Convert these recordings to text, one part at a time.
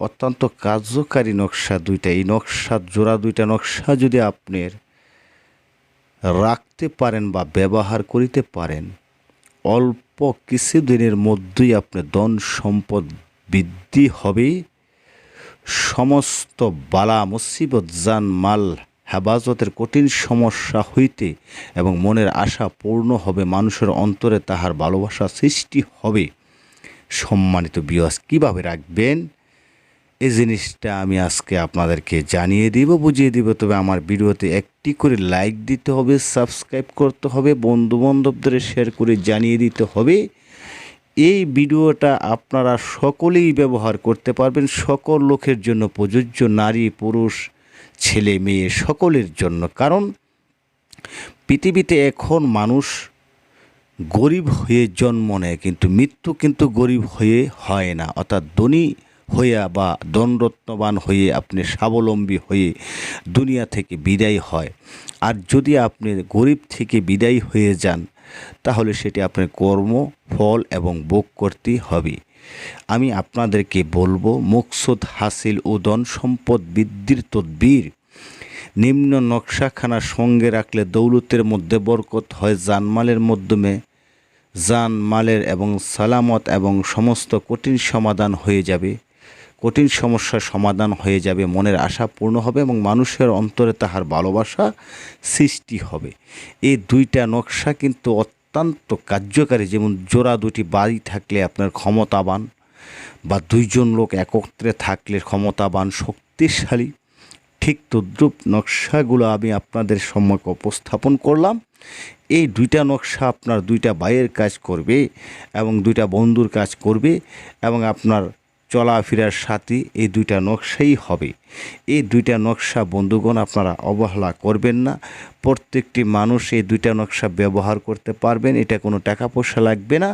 অত্যন্ত কার্যকারী নকশা দুইটা। এই নকশা, জোড়া দুইটা নকশা যদি আপনার রাখতে পারেন বা ব্যবহার করিতে পারেন, অল্প কিছুদিনের মধ্যেই আপনার ধন সম্পদ বৃদ্ধি হবে। সমস্ত বালা, মুসিবত, জান, মাল, হেফাজতের কঠিন সমস্যা হইতে এবং মনের আশা পূর্ণ হবে, মানুষের অন্তরে তাহার ভালোবাসা সৃষ্টি হবে। সম্মানিত বিয়াস কীভাবে রাখবেন? এই জিনিসটা আমি আজকে আপনাদেরকে জানিয়ে দিব, বুঝিয়ে দিব। তবে আমার ভিডিওতে একটি করে লাইক দিতে হবে সাবস্ক্রাইব করতে হবে বন্ধু বান্ধবদের শেয়ার করে জানিয়ে দিতে হবে। এই ভিডিওটা আপনারা সকলেই ব্যবহার করতে পারবেন, সকল লোকের জন্য, প্রযোজ্য নারী, পুরুষ, ছেলে, মেয়ে, সকলের জন্য। কারণ পৃথিবীতে এখন মানুষ গরিব হয়ে জন্ম নেয়, কিন্তু মৃত্যু কিন্তু গরিব হয়ে হয় না। অর্থাৎ ধনী হইয়া বা দণ্ডরত্নবান হয়ে আপনি স্বাবলম্বী হয়ে দুনিয়া থেকে বিদায় হয়। আর যদি আপনি গরিব থেকে বিদায় হয়ে যান, তাহলে সেটি আপনার কর্ম, ফল এবং ভোগ করতে হবে। আমি আপনাদেরকে বলব, মকসুদ হাসিল ও ধন সম্পদ বৃদ্ধির তদ্বির। নিম্ন নকশাখানা সঙ্গে রাখলে দৌলতের মধ্যে বরকত হয় জানমালের মাধ্যমে। জান মালের এবং সালামত এবং সমস্ত কঠিন সমাধান হয়ে যাবে। কঠিন সমস্যার সমাধান হয়ে যাবে, মনের আশা পূর্ণ হবে এবং মানুষের অন্তরে তাহার ভালোবাসা সৃষ্টি হবে। এই দুইটা নকশা কিন্তু অত্যন্ত কার্যকারী। যেমন জোড়া দুটি বাড়ি থাকলে আপনার ক্ষমতাবান বা দুইজন লোক একত্রে থাকলে ক্ষমতাবান, শক্তিশালী, ঠিক তদ্রুপ নকশাগুলো আমি আপনাদের সম্মুখে উপস্থাপন করলাম। এই দুইটা নকশা আপনার দুইটা ভাইয়ের কাজ করবে এবং দুইটা বন্ধুর কাজ করবে এবং আপনার চলাফেরার সাথে এই দুইটা নকশাই হবে। এই দুইটা নকশা, বন্ধুগণ, আপনারা অবহেলা করবেন না। প্রত্যেকটি মানুষ এই দুইটা নকশা ব্যবহার করতে পারবেন, এটা কোনো টাকা পয়সা লাগবে না।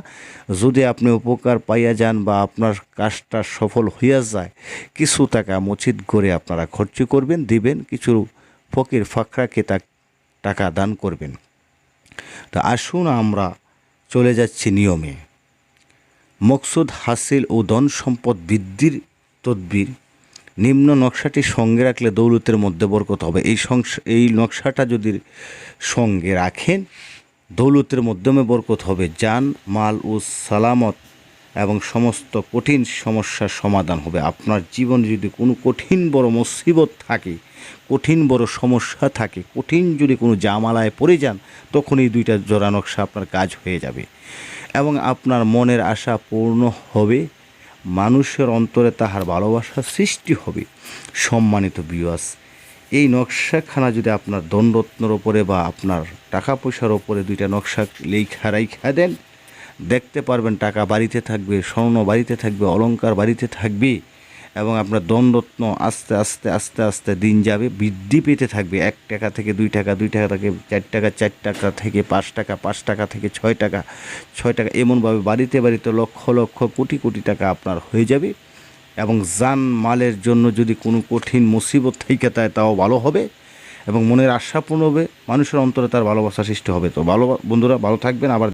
যদি আপনি উপকার পাইয়া যান বা আপনার কাজটা সফল হইয়া যায়, কিছু টাকা মসজিদ করে আপনারা খরচ করবেন, দিবেন, কিছু ফকির ফাকরাকে তা টাকা দান করবেন। তো আসুন আমরা চলে যাচ্ছি নিয়মে। মকসুদ হাসিল ও ধন সম্পদ বৃদ্ধির তদ্বির। নিম্ন নকশাটি সঙ্গে রাখলে দৌলতের মধ্যে বরকত হবে। এই এই নকশাটা যদি সঙ্গে রাখেন, দৌলতের মাধ্যমে বরকত হবে। যান, মাল ও সালামত এবং সমস্ত কঠিন সমস্যার সমাধান হবে। আপনার জীবনে যদি কোনো কঠিন বড় মুসিবত থাকে, কঠিন বড় সমস্যা থাকে, কঠিন যদি কোনো জামালায় পড়ে যান, তখন এই দুইটা জোড়া নকশা আপনার কাজ হয়ে যাবে। এবং আপনার মনের আশা পূর্ণ হবে, মানুষের অন্তরে তাহার ভালোবাসা সৃষ্টি হবে। সম্মানিত বিয়াস এই নকশাখানা যদি আপনার দণ্ডরত্নর ওপরে বা আপনার টাকা পয়সার ওপরে দুইটা নকশা লেখা রাইখা দেন দেখতে পারবেন, টাকা বাড়িতে থাকবে, স্বর্ণ বাড়িতে থাকবে অলঙ্কার বাড়িতে থাকবে এবং আপনার দণ্ডরত্ন আস্তে আস্তে আস্তে আস্তে দিন যাবে, বৃদ্ধি পেতে থাকবে। এক টাকা থেকে দুই টাকা দুই টাকা থেকে চার টাকা চার টাকা থেকে পাঁচ টাকা পাঁচ টাকা থেকে ছয় টাকা ছয় টাকা এমনভাবে বাড়িতে বাড়িতে লক্ষ লক্ষ, কোটি কোটি টাকা আপনার হয়ে যাবে এবং যান মালের জন্য যদি কোনো কঠিন মুসিবত থেকে তাই তাও ভালো হবে এবং মনের আশা পূর্ণ হবে, মানুষের অন্তরে তার ভালোবাসা সৃষ্টি হবে। তো ভালো বন্ধুরা, ভালো থাকবেন, আবার